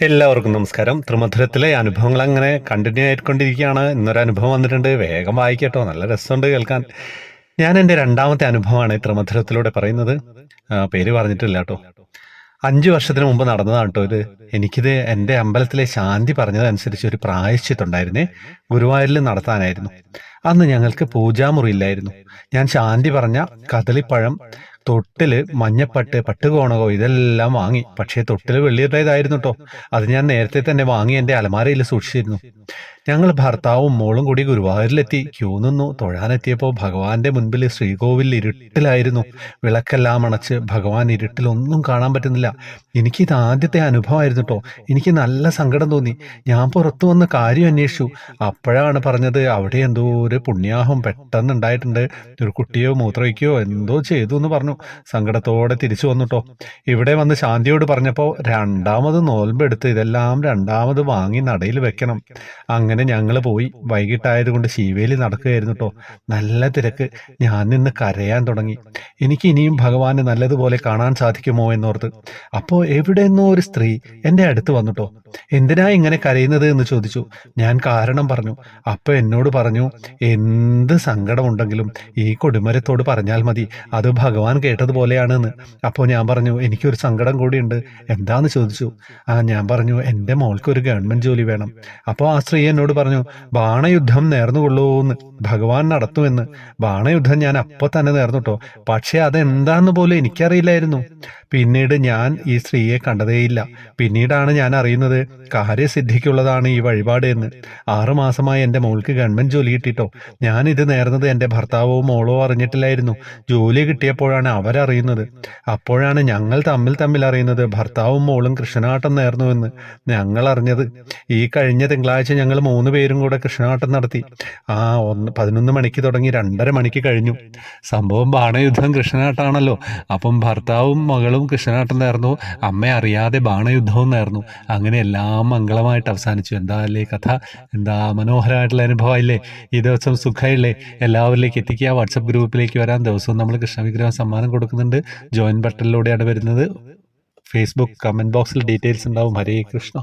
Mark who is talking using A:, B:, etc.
A: എല്ലാവർക്കും നമസ്കാരം. ത്രിമധുരത്തിലെ അനുഭവങ്ങൾ അങ്ങനെ കണ്ടിന്യൂ ആയിക്കൊണ്ടിരിക്കുകയാണ്. ഇന്നൊരു അനുഭവം വന്നിട്ടുണ്ട്. വേഗം വായിക്കട്ടോ. നല്ല രസമുണ്ട് കേൾക്കാൻ. ഞാൻ എന്റെ രണ്ടാമത്തെ അനുഭവമാണ് ഈ ത്രിമധുരത്തിലൂടെ പറയുന്നത്. പേര് പറഞ്ഞിട്ടില്ല കേട്ടോ. അഞ്ചു വർഷത്തിന് മുമ്പ് നടന്നതാണ് കേട്ടോ ഇത്. എനിക്കിത് എന്റെ അമ്പലത്തിലെ ശാന്തി പറഞ്ഞതനുസരിച്ച് ഒരു പ്രായശ്ചിത്തുണ്ടായിരുന്നേ. ഗുരുവായൂരിൽ നടത്താനായിരുന്നു. അന്ന് ഞങ്ങൾക്ക് പൂജാമുറിയില്ലായിരുന്നു ഞാൻ ശാന്തി പറഞ്ഞ കദളിപ്പഴം തൊട്ടിൽ മഞ്ഞപ്പട്ട് പട്ടുകോണകോ ഇതെല്ലാം വാങ്ങി. പക്ഷേ തൊട്ടിൽ വെള്ളിയുടേതായിരുന്നു കേട്ടോ അത് ഞാൻ നേരത്തെ തന്നെ വാങ്ങി എന്റെ അലമാരയിൽ സൂക്ഷിച്ചിരുന്നു. ഞങ്ങൾ ഭർത്താവും മോളും കൂടി ഗുരുവായൂരിലെത്തി. ക്യൂ നിന്നു. തൊഴാനെത്തിയപ്പോൾ ഭഗവാന്റെ മുൻപിൽ ശ്രീകോവിൽ ഇരുട്ടിലായിരുന്നു. വിളക്കെല്ലാം അണച്ച് ഭഗവാൻ ഇരുട്ടിൽ ഒന്നും കാണാൻ പറ്റുന്നില്ല. എനിക്ക് ഇത് ആദ്യത്തെ അനുഭവമായിരുന്നു കേട്ടോ എനിക്ക് നല്ല സങ്കടം തോന്നി. ഞാൻ പുറത്തു വന്ന് കാര്യം അന്വേഷിച്ചു. അപ്പോഴാണ് പറഞ്ഞത് അവിടെ എന്തോ ഒരു പുണ്യാഹം പെട്ടെന്ന് ഉണ്ടായിട്ടുണ്ട് ഒരു കുട്ടിയോ മൂത്രയ്ക്കോ എന്തോ ചെയ്തു എന്ന് പറഞ്ഞു. സങ്കടത്തോടെ തിരിച്ചു വന്നു വന്നുട്ടോ ഇവിടെ വന്ന് ശാന്തിയോട് പറഞ്ഞപ്പോൾ രണ്ടാമത് നോൽമ്പെടുത്ത് ഇതെല്ലാം രണ്ടാമത് വാങ്ങി നടയിൽ വെക്കണം. അങ്ങനെ ഞങ്ങൾ പോയി. വൈകിട്ടായതുകൊണ്ട് ശിവേലി നടക്കുകയായിരുന്നു കേട്ടോ നല്ല തിരക്ക്. ഞാൻ നിന്ന് കരയാൻ തുടങ്ങി. എനിക്ക് ഇനിയും ഭഗവാനെ നല്ലതുപോലെ കാണാൻ സാധിക്കുമോ എന്നോർത്ത്. അപ്പോൾ എവിടെ നിന്നോ ഒരു സ്ത്രീ എന്റെ അടുത്ത് വന്നുട്ടോ എന്തിനാ ഇങ്ങനെ കരയുന്നത് എന്ന് ചോദിച്ചു. ഞാൻ കാരണം പറഞ്ഞു. അപ്പൊ എന്നോട് പറഞ്ഞു എന്ത് സങ്കടമുണ്ടെങ്കിലും ഈ കൊടുമരത്തോട് പറഞ്ഞാൽ മതി. അത് ഭഗവാൻ കേട്ടതുപോലെയാണെന്ന്. അപ്പോൾ ഞാൻ പറഞ്ഞു എനിക്കൊരു സങ്കടം കൂടിയുണ്ട്. എന്താന്ന് ചോദിച്ചു? ആ ഞാൻ പറഞ്ഞു എന്റെ മോൾക്ക് ഒരു ഗവൺമെന്റ് ജോലി വേണം. അപ്പോൾ ആ സ്ത്രീ എന്നോട് പറഞ്ഞു ബാണയുദ്ധം നേർന്നുകൊള്ളൂന്ന് ഭഗവാൻ നടത്തുമെന്ന്. ബാണയുദ്ധം ഞാൻ അപ്പോൾ തന്നെ നേർന്നുട്ടോ. പക്ഷെ പക്ഷേ അതെന്താന്ന് പോലും എനിക്കറിയില്ലായിരുന്നു. പിന്നീട് ഞാൻ ഈ സ്ത്രീയെ കണ്ടതേയില്ല. പിന്നീടാണ് ഞാൻ അറിയുന്നത് കാര്യസിദ്ധിക്കുള്ളതാണ് ഈ വഴിപാട് എന്ന് ആറുമാസമായി എന്റെ മോൾക്ക് ഗവൺമെന്റ് ജോലി കിട്ടിട്ടോ. ഞാൻ ഇത് നേർന്നത് എന്റെ ഭർത്താവോ മോളോ അറിഞ്ഞിട്ടില്ലായിരുന്നു. ജോലി കിട്ടിയപ്പോഴാണ് അവരറിയുന്നത്. അപ്പോഴാണ് ഞങ്ങൾ തമ്മിൽ തമ്മിൽ അറിയുന്നത് ഭർത്താവും മോളും കൃഷ്ണനാട്ടം നേർന്നുവെന്ന് ഞങ്ങൾ അറിഞ്ഞത്. ഈ കഴിഞ്ഞ തിങ്കളാഴ്ച ഞങ്ങൾ മൂന്ന് പേരും കൂടെ കൃഷ്ണനാട്ടം നടത്തി. ആ ഒന്ന് പതിനൊന്ന് മണിക്ക് തുടങ്ങി രണ്ടര മണിക്ക് കഴിഞ്ഞു. സംഭവം ബാണയുദ്ധം കൃഷ്ണനാട്ടാണല്ലോ. അപ്പം ഭർത്താവും മകളും കൃഷ്ണനാട്ടം നേർന്നു. അമ്മ അറിയാതെ ബാണയുദ്ധവും നേർന്നു. അങ്ങനെ എല്ലാം മംഗളമായിട്ട് അവസാനിച്ചു. എന്താ അല്ലേ കഥ? എന്താ മനോഹരമായിട്ടുള്ള അനുഭവമില്ലേ ഈ ദിവസം സുഖമില്ലേ എല്ലാവരിലേക്ക് എത്തിക്കുക. വാട്സപ്പ് ഗ്രൂപ്പിലേക്ക് വരാൻ ദിവസവും നമ്മൾ കൃഷ്ണവിഗ്രഹം സമ്മാനം കൊടുക്കുന്നുണ്ട്. ജോയിൻ ബട്ടണിലൂടെയാണ് വരുന്നത്. ഫേസ്ബുക്ക് കമന്റ് ബോക്സിൽ ഡീറ്റെയിൽസ് ഉണ്ടാവും. ഹരേ കൃഷ്ണ.